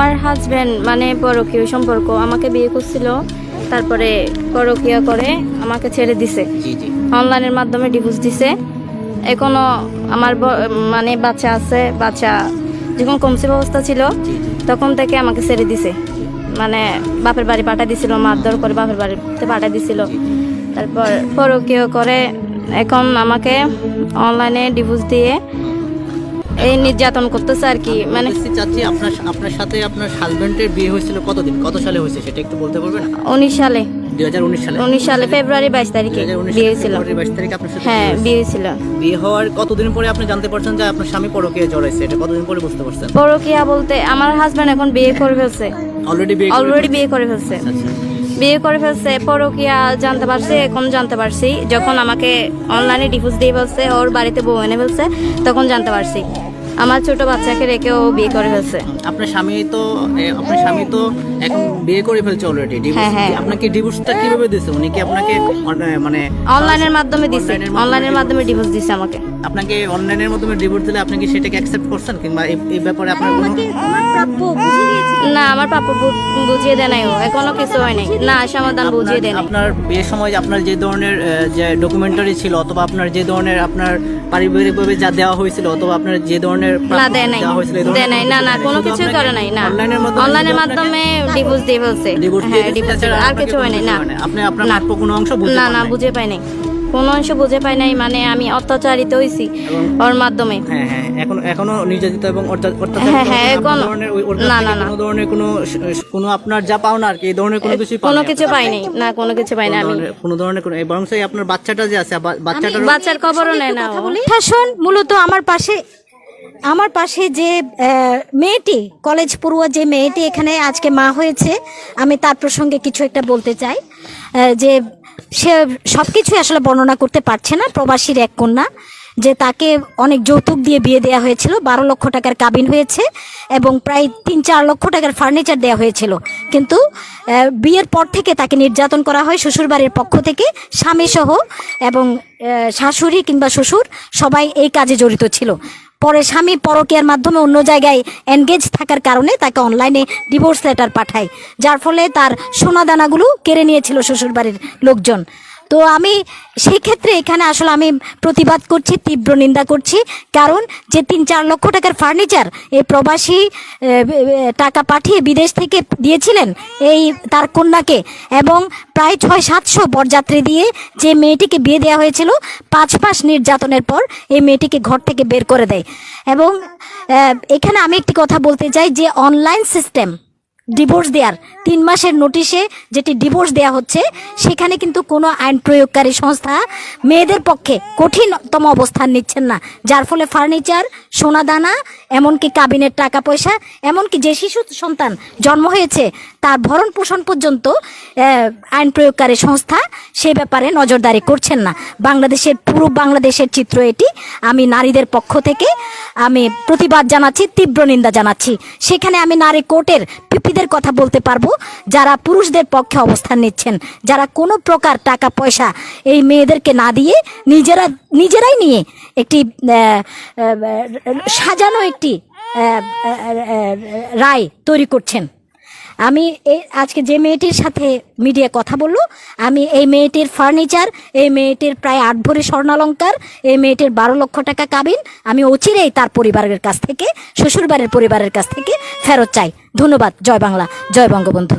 আমার হাজব্যান্ড মানে পরকীয় সম্পর্ক আমাকে বিয়ে করছিল তারপরে পরকীয়া করে আমাকে ছেড়ে দিছে। অনলাইনের মাধ্যমে ডিভোর্স দিছে। এখনও আমার মানে বাচ্চা আছে বাচ্চা যখন কমসিভ অবস্থা ছিল তখন থেকে আমাকে ছেড়ে দিছে। মানে বাপের বাড়ি পাঠা দিছিল মারধর করে বাপের বাড়িতে পাঠা দিছিল। তারপর পরকীয় করে এখন আমাকে অনলাইনে ডিভোর্স দিয়ে এই নির্যাতন করতেছে আর কি মানে চাচ্ছি আপনার আপনার সাথে আপনার হাজবেন্ডের বিয়ে হয়েছিল কতদিন? কত সালে হয়েছে সেটা একটু বলতে পারবেন? উনিশ সালে। উনিশ সালে। ফেব্রুয়ারি বাইশ তারিখে বিয়ে হয়েছিল। হ্যাঁ বিয়ে হয়েছিল। বিয়ে হওয়ার কতদিন পরে আপনি জানতে পারছেন যে আপনার স্বামী পরকীয়া জড়াইছে? এটা কতদিন পরে বুঝতে পারছেন? পরকিয়া বলতে আমার হাজব্যান্ড এখন বিয়ে করে ফেলছে। অলরেডি বিয়ে করে অলরেডি বিয়ে করে ফেলছে। আচ্ছা বিয়ে করে ফেলছে পরকিয়া জানতে পারছি এখন জানতে পারছি। যখন আমাকে অনলাইনে ডিভোর্স দিয়ে ফেলছে ওর বাড়িতে বউ এনে ফেলছে তখন জানতে পারছি। আমার ছোট বাচ্চাকে রেখে ও বিয়ে করে ফেলছে। আপনার স্বামী তো আপনার স্বামী তো এখন বিয়ে করে ফেলছে অলরেডি ডিভোর্স হ্যাঁ। আপনাকে ডিভোর্সটা কীভাবে দিয়েছে উনি কি আপনাকে মানে অনলাইনের মাধ্যমে দিছে। অনলাইনের মাধ্যমে ডিভোর্স দিছে আমাকে। আপনাকে অনলাইনের মাধ্যমে ডিভোর্স দিলে আপনি কি সেটাকে অ্যাকসেপ্ট করছেন কিংবা এই- এই ব্যাপারে আপনার কোনো না আমার পাপা বুঝিয়ে দেয় নাই ও। এখনও কিছু হয় নাই না সমাধান বুঝিয়ে দেয় আপনার বিয়ের সময় আপনার যে ধরনের যে ডকুমেন্টারি ছিল অথবা আপনার যে ধরনের আপনার পারিবারিকভাবে যা দেওয়া হয়েছিল অথবা আপনার যে ধরনের না দেয় নাই। দেয় নাই। না না কোনো কিছু করে নাই না। অনলাইনের মাধ্যমে ডিভোর্স দিয়ে ফেলছে। হ্যাঁ আর কিছু হয় নাই না। আপনি আপনার না। প্রাপ্য কোনো অংশ না না। বুঝে পাই নাই কোনো অংশ বুঝে পাই নাই মানে আমি অত্যাচারিত হয়েছি ওর মাধ্যমে। হ্যাঁ হ্যাঁ এখন এখনও নির্যাতিত এবং হ্যাঁ, হ্যাঁ, কোনো না, না, না। কোনো ধরনের কোনো কোনো আপনার যা পাও না আর কি এই ধরনের কোনো কিছু কোনো কিছু পাই নাই না কোনো কিছু পাই না আমি। কোনো ধরনের কোনো এই বরং সেই আপনার বাচ্চাটা যে আছে বা- বাচ্চাটার বাচ্চার খবরও নেয় না। শাসন মূলত আমার পাশে আমার পাশে যে আহ, মেয়েটি কলেজ পড়ুয়া যে মেয়েটি এখানে আজকে মা হয়েছে আমি তার প্রসঙ্গে কিছু একটা বলতে চাই। যে সে সব কিছুই আসলে বর্ণনা করতে পারছে না, প্রবাসীর এক কন্যা, যে তাকে অনেক যৌতুক দিয়ে বিয়ে দেওয়া হয়েছিল, বারো লক্ষ টাকার কাবিন হয়েছে এবং প্রায় তিন চার লক্ষ টাকার ফার্নিচার দেওয়া হয়েছিল। কিন্তু বিয়ের পর থেকে তাকে নির্যাতন করা হয় শ্বশুরবাড়ির পক্ষ থেকে স্বামী সহ এবং শাশুড়ি কিংবা শ্বশুর সবাই এই কাজে জড়িত ছিল। পরে স্বামী পরকীয়ার মাধ্যমে অন্য জায়গায় এনগেজ থাকার কারণে তাকে অনলাইনে ডিভোর্স লেটার পাঠায়, যার ফলে তার সোনাদানাগুলো কেড়ে নিয়েছিল শ্বশুরবাড়ির লোকজন। তো আমি সেই ক্ষেত্রে এখানে আসলে আমি প্রতিবাদ করছি, তীব্র নিন্দা করছি। কারণ যে তিন চার লক্ষ টাকার ফার্নিচার এই প্রবাসী টাকা পাঠিয়ে বিদেশ থেকে দিয়েছিলেন এই তার কন্যাকে এবং প্রায় ছয় সাতশো বরযাত্রী দিয়ে যে মেয়েটিকে বিয়ে দেওয়া হয়েছিল, পাঁচ মাস নির্যাতনের পর এই মেয়েটিকে ঘর থেকে বের করে দেয়। এবং এখানে আমি একটি কথা বলতে চাই যে অনলাইন সিস্টেম ডিভোর্স দেওয়ার তিন মাসের নোটিশে যেটি ডিভোর্স দেওয়া হচ্ছে, সেখানে কিন্তু কোনো আইন প্রয়োগকারী সংস্থা মেয়েদের পক্ষে কঠিনতম অবস্থান নিচ্ছেন না। যার ফলে ফার্নিচার, সোনাদানা, এমনকি কাবিনের টাকা পয়সা এমনকি যে শিশু সন্তান জন্ম হয়েছে, তার ভরণ পোষণ পর্যন্ত আইন প্রয়োগকারী সংস্থা সে ব্যাপারে নজরদারি করছেন না। বাংলাদেশের, পুরো বাংলাদেশের চিত্র এটি। আমি নারীদের পক্ষ থেকে আমি প্রতিবাদ জানাচ্ছি, তীব্র নিন্দা জানাচ্ছি। সেখানে আমি নারী কোর্টের পিপিদের কথা বলতে পারব, যারা পুরুষদের পক্ষে অবস্থান নিচ্ছেন, যারা কোনো প্রকার টাকা, পয়সা এই মেয়েদেরকে না দিয়ে নিজেরা, নিজেরাই নিয়ে একটি সাজানো একটি রায় তৈরি করছেন। আমি এই আজকে যে মেয়েটির সাথে মিডিয়া কথা বলল, আমি এই মেয়েটির ফার্নিচার এই মেয়েটির প্রায় আট ভরি স্বর্ণালঙ্কার, এই মেয়েটির বারো লক্ষ টাকা কাবিন, আমি অচিরেই তার পরিবারের কাছ থেকে, শ্বশুরবাড়ির পরিবারের কাছ থেকে ফেরত চাই। ধন্যবাদ, জয় বাংলা, জয় বঙ্গবন্ধু।